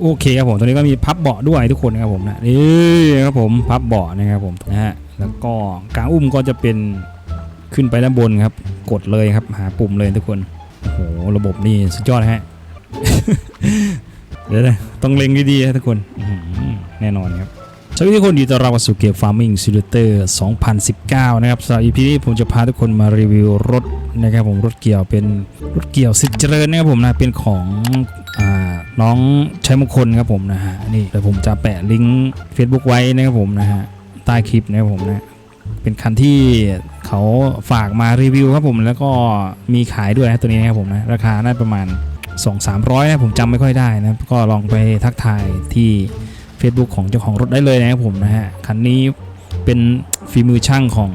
โอเคครับผมตอนนี้ก็มีพับเบาะด้วยทุกคนนะครับผมนะนี่ครับผมพับเบาะนะครับผมนะฮะแล้วก็กลางอุ้มก็จะเป็นขึ้นไปด้านบนครับ กดเลยครับหาปุ่มเลยทุกคนโอ้โหระบบนี่สุดยอดฮะเดี๋ยวนะต้องเล็งดีๆทุกคนแน่นอนครับสวัสดีทุกคนยินดีต้อนรับเข้าสู่เกม Farming Simulator 2019 นะครับสำหรับ EP นี้ผมจะพาทุกคนมารีวิวรถนะครับผมรถเกี่ยวเป็นรถเกี่ยวสิทธิ์เจริญนะครับผมนะเป็นของ น้องใชัยมงคลครับผมนะฮะนี่เดี๋ยวผมจะแปะลิงก์ Facebook ไว้นะครับผมนะฮะใต้คลิปนะครับผมนะเป็นคันที่เขาฝากมารีวิวครับผมแล้วก็มีขายด้วยนะตัวนี้นะครับผมนะราคาน่าประมาณ 2 3 0 0นะผมจำไม่ค่อยได้นะก็ลองไปทักทายที่ Facebook ของเจ้าของรถได้เลยนะครับผมนะฮะคันนี้เป็นฝีมือช่างของ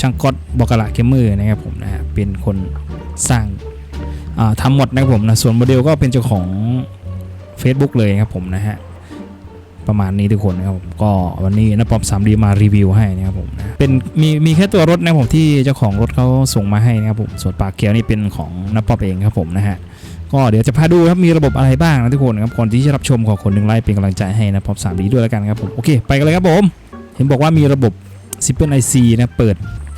ช่างก๊อตบอกระเกมเมอร์นะครับผมนะฮะเป็นคนสร้าง ทำหมดนะครับผมนะส่วนโมเดลก็เป็นเจ้าของ Facebook เลยครับผมนะฮะประมาณนี้ทุกคนนะครับผมก็วันนี้นปอม 3D มารีวิวให้นะครับผมนะเป็นมีมีแค่ตัวรถนะครับผมที่เจ้าของรถเขาส่งมาให้นะครับผมส่วนปากเกียวนี่เป็นของนปอมเองครับผมนะฮะก็เดี๋ยวจะพาดูครับมีระบบอะไรบ้างนะทุกคนครับก่อนที่จะรับชมขอคนหนึ่งไลค์เป็นกำลังใจให้นะพร้อมสามดีด้วยแล้วกันครับผมโอเคไปกันเลยครับผม เห็นบอกว่ามีระบบ Simple IC นะเปิด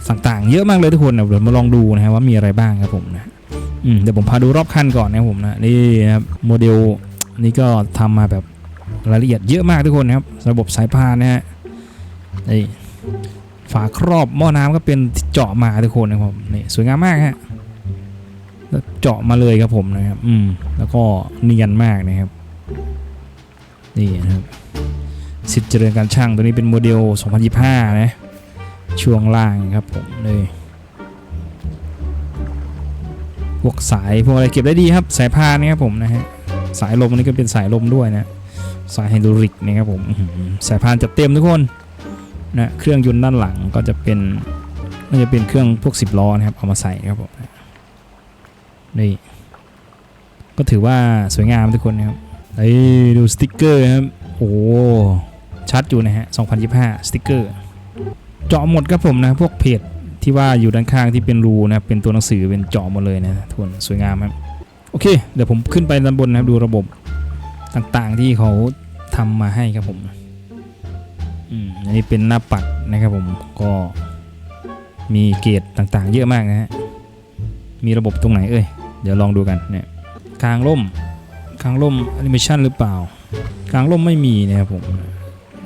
ต่างๆ เยอะมากเลยทุกคนนะเดี๋ยวมาลองดูนะฮะว่ามีอะไรบ้างครับผมนะ เดี๋ยวผมพาดูรอบคันก่อนนะครับผมนะนี่นะครับโมเดลนี่ก็ทำมาแบบรายละเอียดเยอะมากทุกคนนะครับ ระบบสายพานนะฮะนี่ฝาครอบหม้อน้ำก็เป็นเจาะมาทุกคนนะครับผมนี่สวยงามมากฮะแล้วเจาะมาเลยครับผมนะครับ อืมแล้วก็เนียนมากนะครับนี่นะครับสิทธิ์เจริญการช่างตัวนี้เป็นโมเดล 2025 นะ ช่วงล่างครับผมเลย พวกสายพวกอะไรเก็บได้ดีครับ สายพานนะครับผมนะฮะสายลมอันนี้ก็เป็นสายลมด้วยนะสายไฮดรอลิกนะครับผมสายพานจัดเต็มทุกคนนะเครื่องยนต์ด้านหลังก็จะเป็นน่าจะเป็นเครื่องพวก 10ล้อนะครับเอามาใส่ครับผมนี่ก็ถือว่าสวยงามทุกคนนะครับเอ้ยดูสติกเกอร์ครับโอ้ชัดอยู่นะฮะ2025สติกเกอร์เจาะหมดครับผมนะพวกเพจ ที่ว่าอยู่ด้านข้างที่เป็นรูนะครับเป็นตัวหนังสือเป็นเจาะหมดเลยนะทุกคนสวยงามครับโอเค เดี๋ยวผมขึ้นไปด้านบนนะครับดูระบบต่างๆที่เขาทำมาให้ครับผมอืมอันนี้เป็นหน้าปัดนะครับผมก็มีเกรดต่างๆ เยอะมากนะฮะมีระบบตรงไหนเอ่ยเดี๋ยวลองดูกันเนี่ยกลางร่มกลางร่มแอนิเมชันหรือเปล่ากลางร่มไม่มีนะครับผม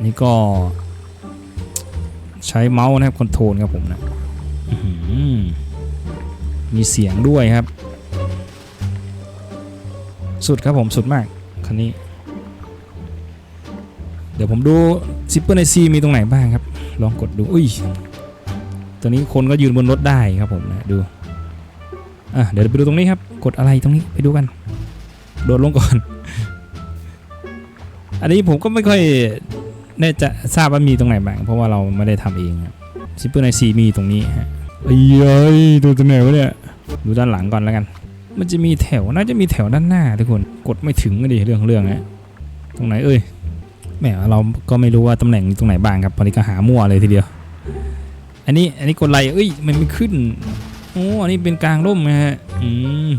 นี่ก็ใช้เมาส์นะครับคอนโทรลครับผมนะ มีเสียงด้วยครับ สุดครับผมสุดมากคันนี้ เดี๋ยวผมดูซิปเปอร์ในซีมีตรงไหนบ้างครับ ลองกดดูอุ้ยตัวนี้คนก็ยืนบนรถได้ครับผมนะดูอะเดี๋ยวไปดูตรงนี้ครับ กดอะไรตรงนี้ไปดูกัน โดดลงก่อน อันนี้ผมก็ไม่ค่อยแน่จะทราบว่ามีตรงไหนบ้างเพราะว่าเราไม่ได้ทำเองครับซิปเปอร์ในซีมีตรงนี้ฮะ เอ้ยดูตรงไหนวะเนี่ยดูด้านหลังก่อนแล้วกัน มันจะมีแถวน่าจะมีแถวด้านหน้าทุกคนกดไม่ถึงก็ดิเรื่องเรื่องนะตรงไหนเอ้ยแหมเราก็ไม่รู้ว่าตำแหน่งตรงไหนบ้างครับตอนนี้ก็หามั่วเลยทีเดียว อันนี้อันนี้กดไลเอ้ยมันไม่ขึ้นโอ้อันนี้เป็นกลางร่มนะฮะอืม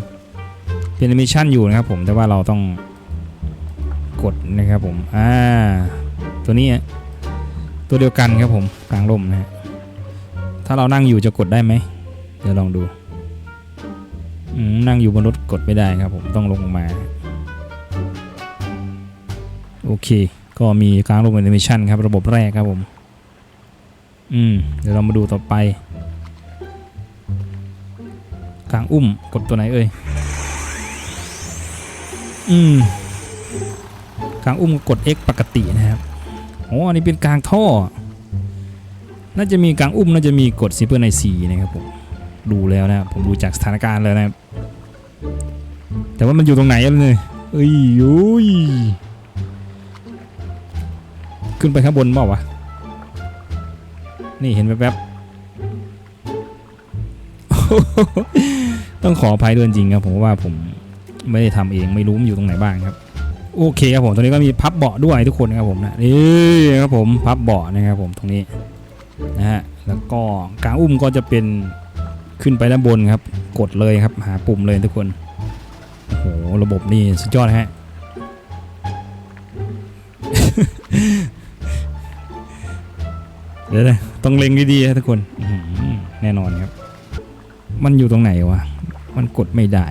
เป็นแอนิเมชันอยู่นะครับผมแต่ว่าเราต้องกดนะครับผมอ่าตัวนี้ตัวเดียวกันครับผมกลางร่มนะฮะ ถ้าเรานั่งอยู่จะกดได้ไหมเดี๋ยวลองดูนั่งอยู่บนรถกดไม่ได้ครับผมต้องลงมา โอเค ก็มีกลางร่มแอนิเมชันครับระบบแรกครับผม อืม เดี๋ยวเรามาดูต่อไปกลางอุ้มกดตัวไหนเอ่ย อืมกลางอุ้มกด X ปกตินะครับโอ้อันนี้เป็นกลางท่อ น่าจะมีกลางอุ้มน่าจะมีกดซิเปอร์ในซีนะครับผมดูแล้วนะผมดูจากสถานการณ์แล้วนะครับแต่ว่ามันอยู่ตรงไหนเลยเอ้ยยุยขึ้นไปข้างบนเปล่าวะนี่เห็นแวบๆต้องขออภัยด้วยจริงครับผมว่าผมไม่ได้ทำเองไม่รู้มันอยู่ตรงไหนบ้างครับโอเคครับผมตอนนี้ก็มีพับเบาะด้วยทุกคนครับผมนะนี่ครับผมพับเบาะนะครับผมตรงนี้ นะฮะแล้วก็การอุ้มก็จะเป็นขึ้นไปด้านบนครับ กดเลยครับหาปุ่มเลยทุกคนโอ้โหระบบนี่สุดยอดฮะเดี๋ยวนะต้องเล็งดีๆทุกคนแน่นอนครับ มันอยู่ตรงไหนวะ มันกดไม่ได้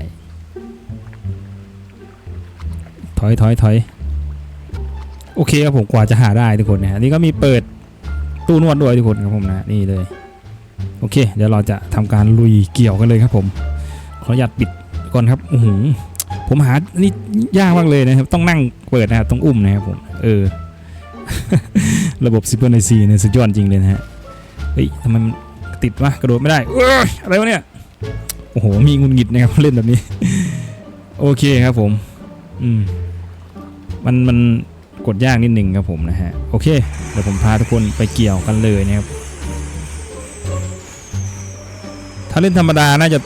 ถอยถอยถอยโอเคครับผมกว่าจะหาได้ทุกคนนะฮะนี่ก็มีเปิด ตู้นวดด้วยทุกคนครับผมนะนี่เลยโอเค เดี๋ยวเราจะทำการลุยเกี่ยวกันเลยครับผม ขออนุญาตปิดก่อนครับอือหือผมหานี่ยากมากเลยนะครับ ต้องนั่งเปิดนะครับต้องอุ้มนะครับผมเออ ระบบซิปเปอร์ไนซีเนี่ยสุดยอดจริงเลยนะฮะเฮ้ยทำไมมันติดวะกระโดดไม่ได้เอ้ยอะไรวะเนี่ยโอ้โหมีงุนหงิดนะครับเล่นแบบนี้ โอเคครับผม อืมมันมัน กดยากนิดหนึ่งครับผมนะฮะโอเคเดี๋ยวผมพาทุกคนไปเกี่ยวกันเลยนะครับถ้าเล่นธรรมดาน่าจะ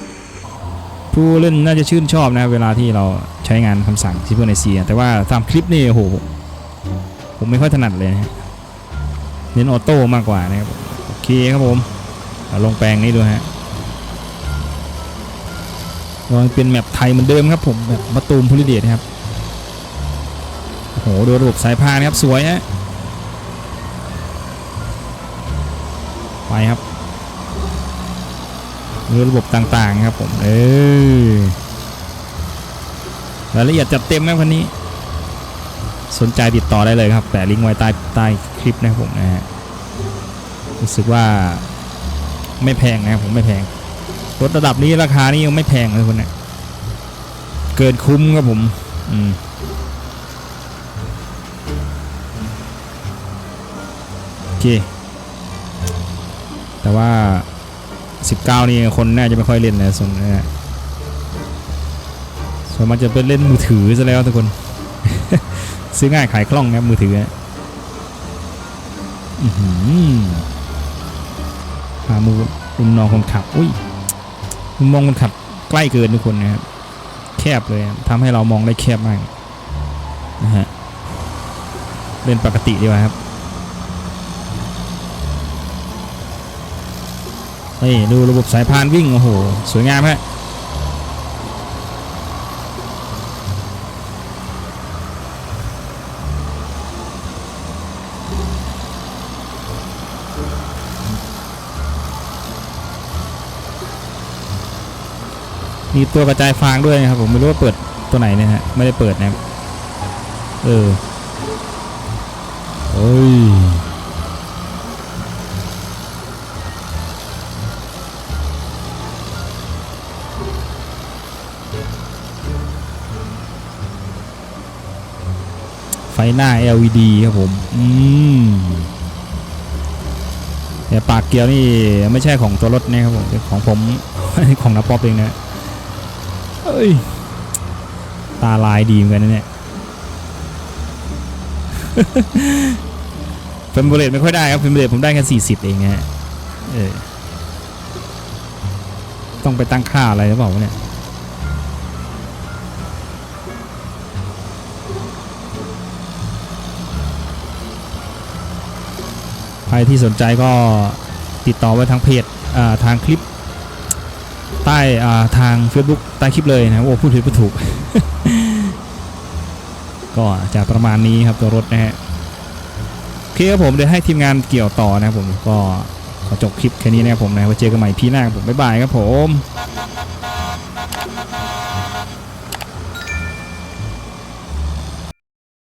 ผู้เล่นน่าจะชื่นชอบนะเวลาที่เราใช้งานคำสั่งซิปเปอร์ไนซีแต่ว่าตามคลิปนี่โอ้โหผมไม่ค่อยถนัดเลยนะเน้นออโต้มากกว่านะครับโอเคครับผมเอาลงแปลงนี้ดูฮะลองเป็นแมปไทยเหมือนเดิมครับผมแบบมาตูมพลิเดตนะครับ โอ้โหดูระบบสายพานครับสวยฮะไปครับดูระบบต่างๆครับผมเออรายละเอียดจัดเต็มไหมคันนี้ สนใจติดต่อได้เลยครับแปะลิงก์ไว้ใต้ใต้คลิปนะครับผมนะฮะรู้สึกว่าไม่แพงนะครับผมไม่แพงรถระดับนี้ราคานี่ยังไม่แพงเลยคนเนี้ยเกินคุ้มครับผม อืม เค แต่ว่า 19 นี่คนน่าจะไม่ค่อยเล่นนะส่วนนะฮะส่วนมันจะเป็นเล่นมือถือซะแล้วทุกคน ซื้อง่ายขายคล่องนะครับมือถือนะอือหือหามุมมุมมองคนขับ อุ้ยมุมมองคนขับใกล้เกินทุกคนนะครับแคบเลยทำให้เรามองได้แคบมากนะฮะเล่นปกติดีกว่าครับ นี่ดูระบบสายพานวิ่ง โอ้โห สวยงามฮะมีตัวกระจายฟางด้วยนะครับผมไม่รู้ว่าเปิดตัวไหนเนี่ยฮะไม่ได้เปิดนะครับเออเอ้ย ไฟหน้า LED ครับผม อืมแต่ปากเกียวนี่ไม่ใช่ของตัวรถนะครับผมของผมของนับป๊อปเองนะเอ้ย ตาลายดีเหมือนกันนะเนี่ยเฟมเบรดไม่ค่อยได้ครับเฟมเบรดผมได้แค่40 เองฮะเออต้องไปตั้งค่าอะไรหรือเปล่าเนี่ย รที่สนใจก็ติดต่อไว้ทางเพจทางคลิป ใต้ทาง Facebook ใต้คลิปเลยนะโอ้พูดผิดพูดถูก ก็จะประมาณนี้ครับตัวรถนะฮะโอเคครับผมเดี๋ยวให้ทีมงานเกี่ยวต่อนะครับผมก็ขอจบคลิปแค่นี้นะครับผมนะไว้เจอกันใหม่พี่หน้าผมบ๊ายบายครับผม